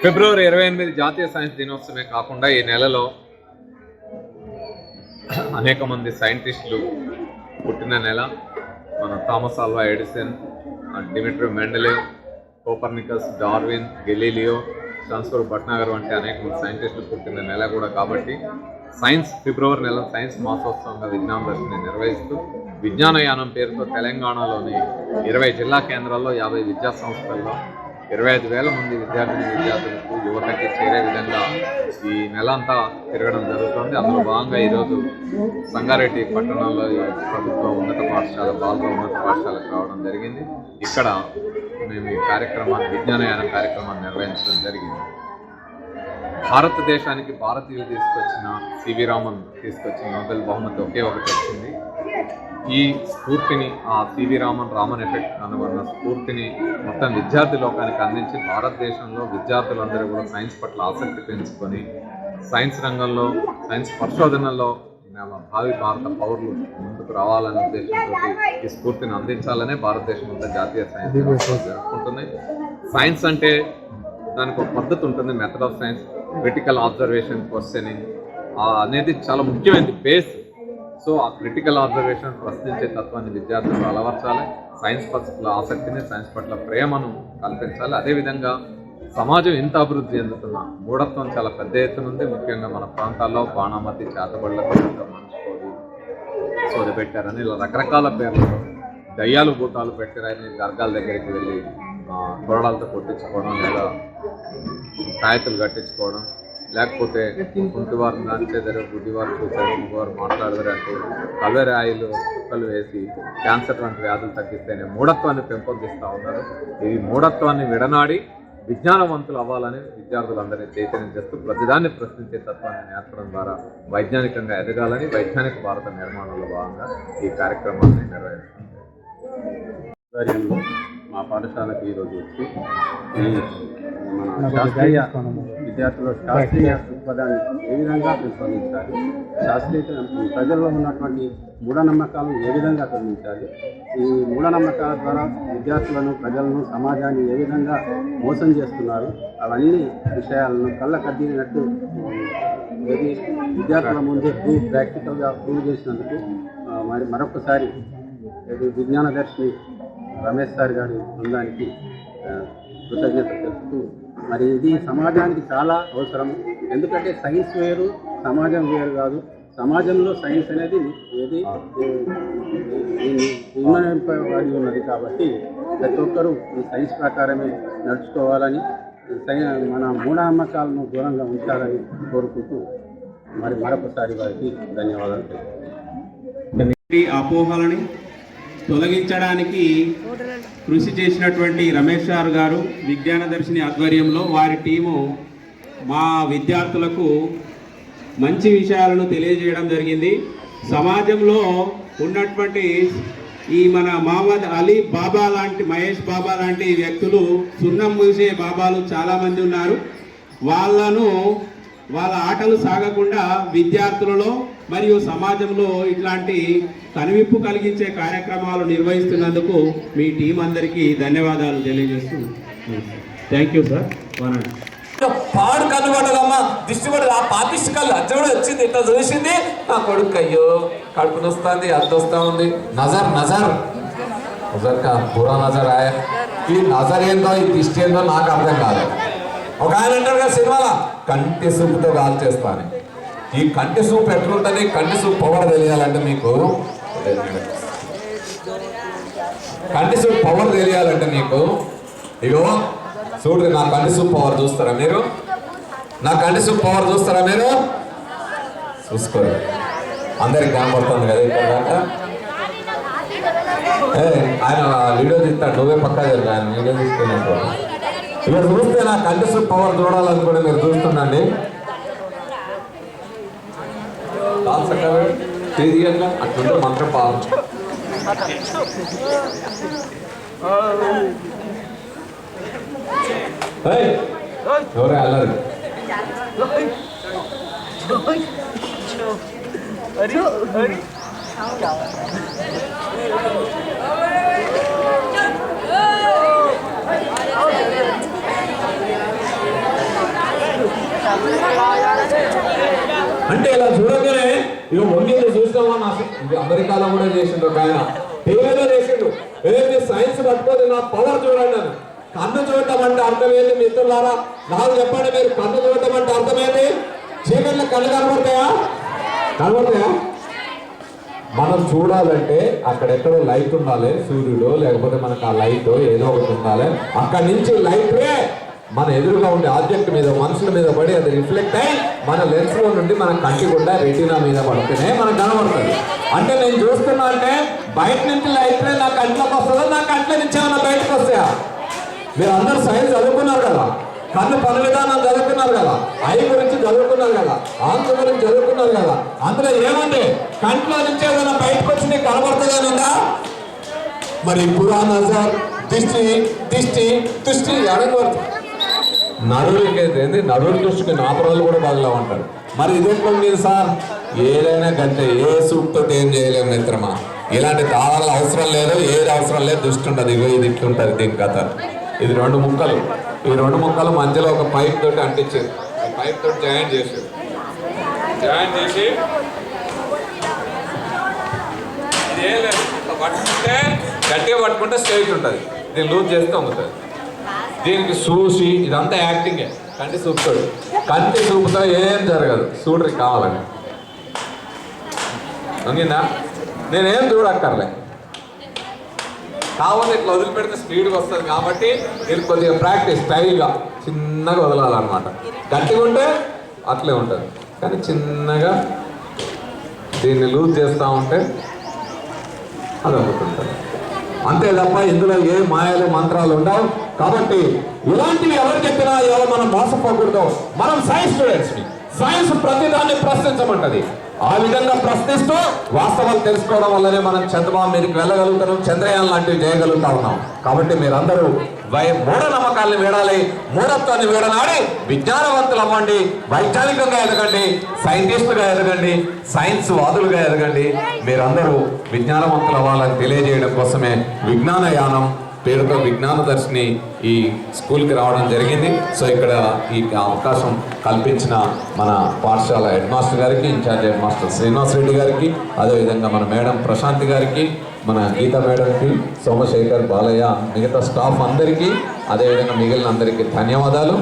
ఫిబ్రవరి ఇరవై ఎనిమిది జాతీయ సైన్స్ దినోత్సవమే కాకుండా ఈ నెలలో అనేక మంది సైంటిస్టులు పుట్టిన నెల మన Thomas Alva Edison Dmitri Mendeleev Copernicus Darwin Galileo transfer Bhatnagar వంటి అనేక మంది సైంటిస్టులు పుట్టిన నెల కూడా కాబట్టి సైన్స్ ఫిబ్రవరి నెల సైన్స్ మాసోత్సవంగా విజ్ఞాన దర్శిని నిర్వహిస్తూ విజ్ఞానయానం పేరుతో తెలంగాణలోని ఇరవై జిల్లా కేంద్రాల్లో యాభై విద్యా సంస్థల్లో ఇరవై ఐదు వేల మంది విద్యార్థిని విద్యార్థులకు యువతకి చేరే విధంగా ఈ నెల అంతా తిరగడం జరుగుతుంది. అందులో భాగంగా ఈరోజు సంగారెడ్డి పట్టణంలో ఈ ప్రభుత్వ ఉన్నత పాఠశాల బాలిక ఉన్నత పాఠశాలకు రావడం జరిగింది. ఇక్కడ మేము ఈ కార్యక్రమాన్ని విజ్ఞానయానం కార్యక్రమాన్ని నిర్వహించడం జరిగింది. భారతదేశానికి భారతీయులు తీసుకొచ్చిన సివి రామన్ తీసుకొచ్చిన నోబెల్ బహుమతి ఒకే ఒకటి వచ్చింది. ఈ స్ఫూర్తిని ఆ సివి రామన్ రామన్ ఎఫెక్ట్ అనుకున్న స్ఫూర్తిని మొత్తం విద్యార్థి లోకానికి అందించి భారతదేశంలో విద్యార్థులందరూ కూడా సైన్స్ పట్ల ఆసక్తి పెంచుకొని సైన్స్ రంగంలో సైన్స్ పరిశోధనలో భావి భారత పౌరులు ముందుకు రావాలనే ఉద్దేశంతో ఈ స్ఫూర్తిని అందించాలనే భారతదేశం అంతా జాతీయ సైన్స్ జరుపుకుంటుంది సైన్స్ అంటే దానికి ఒక పద్ధతి ఉంటుంది method of science critical observation questioning అనేది చాలా ముఖ్యమైనది బేస్ సో ఆ క్రిటికల్ ఆబ్జర్వేషన్ ప్రశ్నించే తత్వాన్ని విద్యార్థులు అలవర్చాలి. సైన్స్ పట్ల ఆసక్తిని సైన్స్ పట్ల ప్రేమను కల్పించాలి. అదేవిధంగా సమాజం ఎంత అభివృద్ధి చెందుతున్న మూఢత్వం చాలా పెద్ద ఎత్తున ఉంది. ముఖ్యంగా మన ప్రాంతాల్లో బాణామతి చేతబడులకు మనిషికోడి సోది పెట్టారని ఇలా రకరకాల పేర్లతో దయ్యాలు భూతాలు పెట్టారని దర్గాల దగ్గరికి వెళ్ళి ఆ, కొరడాలతో కొట్టించుకోవడం లేదా తాయతులు కట్టించుకోవడం లేకపోతే కుంటివారు నడిచేదారు గుడ్డివారు చూసారు మగవారు మాట్లాడదారు అంటే కలవరి కుక్కలు వేసి క్యాన్సర్ వంటి వ్యాధులు తగ్గిస్తేనే మూఢత్వాన్ని పెంపొందిస్తూ ఉన్నారు. ఇది మూఢత్వాన్ని విడనాడి విజ్ఞానవంతులు అవ్వాలని విద్యార్థులందరినీ చైతన్యం చేస్తూ ప్రతిదాన్ని ప్రశ్నించే తత్వాన్ని నేర్పడం ద్వారా వైజ్ఞానికంగా ఎదగాలని వైజ్ఞానిక భారత నిర్మాణంలో భాగంగా ఈ కార్యక్రమాన్ని నిర్వహిస్తుంది. మా పాఠశాలకు ఈరోజు వచ్చి ఈ మన శాస్త్రీయ విద్యార్థుల శాస్త్రీయ దృక్పథాన్ని ఏ విధంగా పెంపొందించాలి? శాస్త్రీయ ప్రజల్లో ఉన్నటువంటి మూఢనమ్మకాలను ఏ విధంగా తొలగించాలి ఈ మూఢనమ్మకాల ద్వారా విద్యార్థులను ప్రజలను సమాజాన్ని ఏ విధంగా మోసం చేస్తున్నారు? అవన్నీ విషయాలను కళ్ళ కద్దినట్టు ఏది విద్యార్థుల ముందే ప్రూవ్ ప్రాక్టికల్గా ప్రూవ్ చేసినందుకు మరి మరొకసారి విజ్ఞాన దర్శిని రమేష్ సార్ గారి బృందానికి కృతజ్ఞత తెలుపుతూ మరి ఇది సమాజానికి చాలా అవసరం ఎందుకంటే సైన్స్ వేరు సమాజం వేరు కాదు సమాజంలో సైన్స్ అనేది ఏది వినియోగింపబడి ఉన్నది కాబట్టి ప్రతి ఒక్కరూ ఈ సైన్స్ ప్రకారమే నడుచుకోవాలని సై మన మూఢనమ్మకాలను దూరంగా ఉంచాలని కోరుకుంటూ మరి మరొకసారి వారికి ధన్యవాదాలు తెలుపుతున్నాను. అపోహలని తొలగించడానికి కృషి చేసినటువంటి రమేష్ సార్ గారు విజ్ఞాన దర్శిని ఆధ్వర్యంలో వారి టీము మా విద్యార్థులకు మంచి విషయాలను తెలియజేయడం జరిగింది. సమాజంలో ఉన్నటువంటి ఈ మన మహమ్మద్ అలీ బాబా లాంటి మహేష్ బాబా లాంటి వ్యక్తులు సున్నం మూసే బాబాలు చాలామంది ఉన్నారు. వాళ్ళను వాళ్ళ ఆటలు సాగకుండా విద్యార్థులలో మరియు సమాజంలో ఇట్లాంటి కనువిప్పు కలిగించే కార్యక్రమాలు నిర్వహిస్తున్నందుకు మీ టీం అందరికీ ధన్యవాదాలు తెలియజేస్తూ థ్యాంక్ యూ సార్ వనండి పాడు కనుబడదమ్మా దిష్టి పడదు ఆ పాపిష్టి కళ్ళు అచ్చబడి వచ్చింది ఇట్లా చూసింది. నా కొడుకు అయ్యో కడుపు నొస్తుంది అర్థమస్తా ఉంది. నజర్ నజర్. నజర్ కా బురా నజర్ ఆయా. ఈ నజర్ ఏందో ఈ దిష్టి ఏందో నాకు అర్థం కాదు. ఒక ఆయన అంటారు కదా సినిమాలో కంటి సూపుతో కాల్ చేస్తాను ఈ కంటి సూప్ ఎట్లుంటుంది? కంటి సూప్ పవర్ తెలియాలంటే మీకు? కంటి సూప్ పవర్ తెలియాలంటే మీకు? ఇగో చూడండి నా కంటి సూప్ పవర్ చూస్తారా మీరు? నా కంటి సూప్ పవర్ చూస్తారా మీరు? చూసుకోరు అందరికి కనబడుతుంది కదా ఇక్కడ దాకా? ఏ, ఆయన వీడియో తీస్తాడు. నువ్వే పక్కా జరుగు ఆయన. వీడియో తీసుకున్నాడు ఇక్కడ చూస్తే నా కంటి సూప్ పవర్ చూడాలనుకుంటే మీరు చూస్తుండండి. కాదు సకాల తేదీ అట్లా అట్లుంటే మంత్రం పాపం ఎవరే అల్లరు Hãy subscribe cho kênh Ghiền Mì Gõ Để không bỏ lỡ những video hấp dẫn అంటే ఇలా చూడొద్గా ఇక వంగీలు చూసినామా నా అమెరికాలో కూడా చేసిండు ఒక ఆయన. టీవీలో చేసిండు. ఏంటి సైన్స్ పట్టుకోదు నా పవర్ చూడండి అని. కన్ను చూడటం అంటే అర్థమేంటి మిత్రులారా? నాకు చెప్పండి మీరు కన్ను చూడటం అంటే అర్థమేంటి చీకట్లో కళ్ళు కనబడతాయా? కనబడతాయా? మనం చూడాలంటే అక్కడెక్కడో లైట్ ఉండాలి సూర్యుడు లేకపోతే మనకు ఆ లైట్ ఏదో ఒకటి ఉండాలి. అక్కడి నుంచి లైట్ మన ఎదురుగా ఉండే ఆబ్జెక్ట్ మీద మనుషుల మీద పడి అది రిఫ్లెక్ట్ అయ్యి మన లెన్స్లో నుండి మన కంటి గుడ్డ రెటీనా మీద పడితేనే మనకు కనబడుతుంది. అంటే నేను చూస్తున్నా అంటే బయట నుంచి లైట్లే నా కంట్లోకి వస్తుందా? నా కంట్లో నుంచి ఏమైనా బయటకు వస్తాయా? మీరు అందరు సైన్స్ చదువుకున్నారు కదా. కన్ను పని విధానం చదువుకున్నారు కదా. ఐ గురించి చదువుకున్నారు కదా. ఆంధ్ర గురించి చదువుకున్నారు కదా. అందులో ఏమండి కంట్లో నుంచి ఏదైనా బయటకు వచ్చి నీకు కనబడుతుందని ఉందా మరి పురాణ సార్ దిష్టి దిష్టి దృష్టి అడగబడుతుంది నరుడికి ఏంది? నరుడి దృష్టికి నాపరాలు కూడా బాగా ఉంటారు. మరి ఇదెట్లా ఉండేది సార్? ఏదైనా గంటే ఏ సూప్ ఏం చేయలేము మిత్రమా? ఇలాంటి తాళాలు అవసరం లేదు ఏది అవసరం లేదు దృష్టి ఉండదు. ఇగో ఇది ఉంటుంది దీని కథ ఇది రెండు ముక్కలు. ఈ రెండు ముక్కలు మధ్యలో ఒక పైప్ తోటి అంటించారు. పైప్ తోటి జాయిన్ చేశారు. జాయిన్ చేసి లేదు. పట్టుకుంటే గట్టిగా పట్టుకుంటే స్ట్రైట్ ఉంటుంది. దీన్ని లూజ్ చేస్తే అమ్ముతుంది దీనికి చూసి ఇదంతా యాక్టింగే. కంటి చూపుతాడు కంటి చూపుతా ఏం జరగదు. చూడరు కావాలని. అందిందా నేనేం చూడక్కర్లే. కావాలి ఇట్లా వదిలిపెడితే స్పీడ్గా వస్తుంది కాబట్టి నేను కొద్దిగా ప్రాక్టీస్ స్టైల్గా చిన్నగా వదలాలన్నమాట. గట్టిగా ఉంటే అట్లే ఉంటుంది. కానీ చిన్నగా దీన్ని లూజ్ చేస్తూ ఉంటే అది అవుతుంటుంది అంతే తప్ప ఇందులో ఏ మాయలు మంత్రాలు ఉండవు. కాబట్టి ఇలాంటివి ఎవరు చెప్పినా ఎవరు మనం మోసపోకూడదు. మనం సైన్స్ స్టూడెంట్స్ సైన్స్ ప్రతిదాన్ని ప్రశ్నించమంటది. ఆ విధంగా ప్రశ్నిస్తూ వాస్తవాలు తెలుసుకోవడం వల్లనే మనం చంద్రబాబు మీదకి వెళ్ళగలుగుతాం చంద్రయాన్ లాంటివి చేయగలుగుతా ఉన్నాం. కాబట్టి మీరందరూ వై మూఢనమ్మకాల్ని వీడాలి మూఢత్వాన్ని వీడనాడి విజ్ఞానవంతులు అవ్వండి వైజ్ఞానికంగా ఎదగండి సైంటిస్టుగా ఎదగండి సైన్స్ వాదులుగా ఎదగండి. మీరందరూ విజ్ఞానవంతులు అవ్వాలని తెలియజేయడం కోసమే విజ్ఞాన యానం పేరుతో విజ్ఞాన దర్శిని ఈ స్కూల్కి రావడం జరిగింది. సో ఇక్కడ ఈ అవకాశం కల్పించిన మన పాఠశాల హెడ్ మాస్టర్ గారికి incharge headmaster Srinivas Reddy గారికి అదేవిధంగా మన మేడం ప్రశాంతి గారికి మన గీత మేడంకి సోమశేఖర్ బాలయ్య మిగతా స్టాఫ్ అందరికీ అదేవిధంగా మిగిలిన అందరికీ ధన్యవాదాలు.